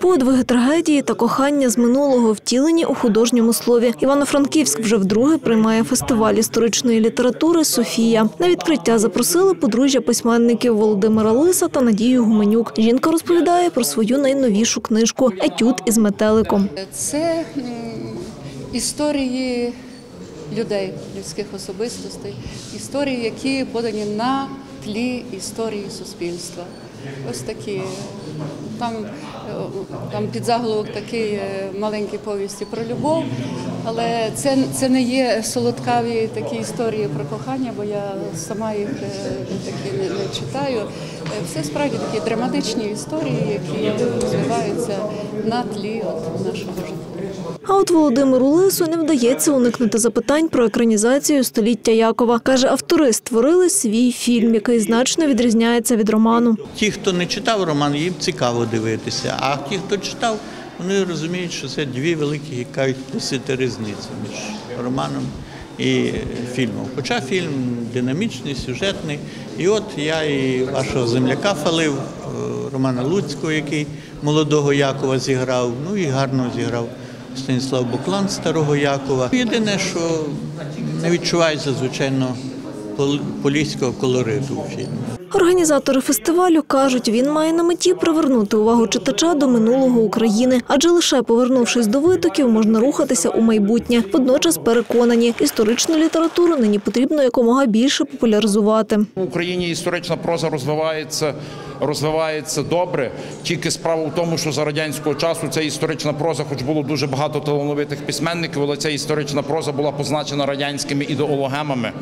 Подвиги, трагедії та кохання з минулого втілені у художньому слові. Івано-Франківськ вже вдруге приймає фестиваль історичної літератури Софія. На відкриття запросили подружжя письменників Володимира Лиса та Надію Гуменюк. Жінка розповідає про свою найновішу книжку Етюд із метеликом. Це історії людей, людських особистостей, історії, які подані на тлі історії суспільства. Ось такі. Там, е, там підзаголовок такий е, маленький повісті про любов, але це, це не є солодкаві такі історії про кохання, бо я сама їх е, такі не, не читаю. Е, Це справді такі драматичні історії, які розвиваються на тлі от нашого життя. А от Володимиру Лису не вдається уникнути запитань про екранізацію століття Якова. Каже, автори створили свій фільм, який значно відрізняється від роману. Ті, хто не читав роман, їм цікаво дивитися. А ті, хто читав, вони розуміють, що це дві великі якась досити різниці між романом і фільмом. Хоча фільм динамічний, сюжетний. І от я і вашого земляка фалив, е, Романа Луцького, який молодого Якова зіграв, ну і гарно зіграв Станіслав Буклан старого Якова. Єдине, що не відчувається, звичайно, поліського колориту у фільмі. Організатори фестивалю кажуть, він має на меті привернути увагу читача до минулого України, адже лише повернувшись до витоків, можна рухатися у майбутнє. Водночас переконані, історичну літературу нині потрібно якомога більше популяризувати. В Україні історична проза розвивається, розвивається добре. Тільки справа в тому, що за радянського часу ця історична проза, хоч було дуже багато талановитих письменників, але ця історична проза була позначена радянськими ідеологемами.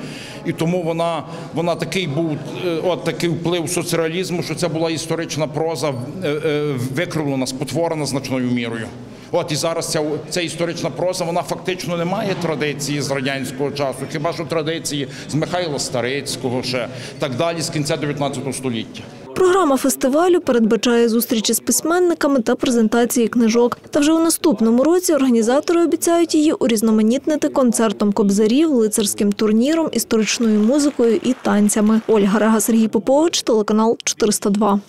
І тому вона, вона такий був е, от такий вплив соцреалізму, що це була історична проза е, е, викривлена, спотворена значною мірою. От і зараз ця, ця історична проза, вона фактично не має традиції з радянського часу, хіба що традиції з Михайла Старицького ще так далі з кінця 19 століття. Програма фестивалю передбачає зустрічі з письменниками та презентації книжок. Та вже у наступному році організатори обіцяють її урізноманітнити концертом кобзарів, лицарським турніром, історичною музикою і танцями. Ольга Рега, Сергій Попович, телеканал 402.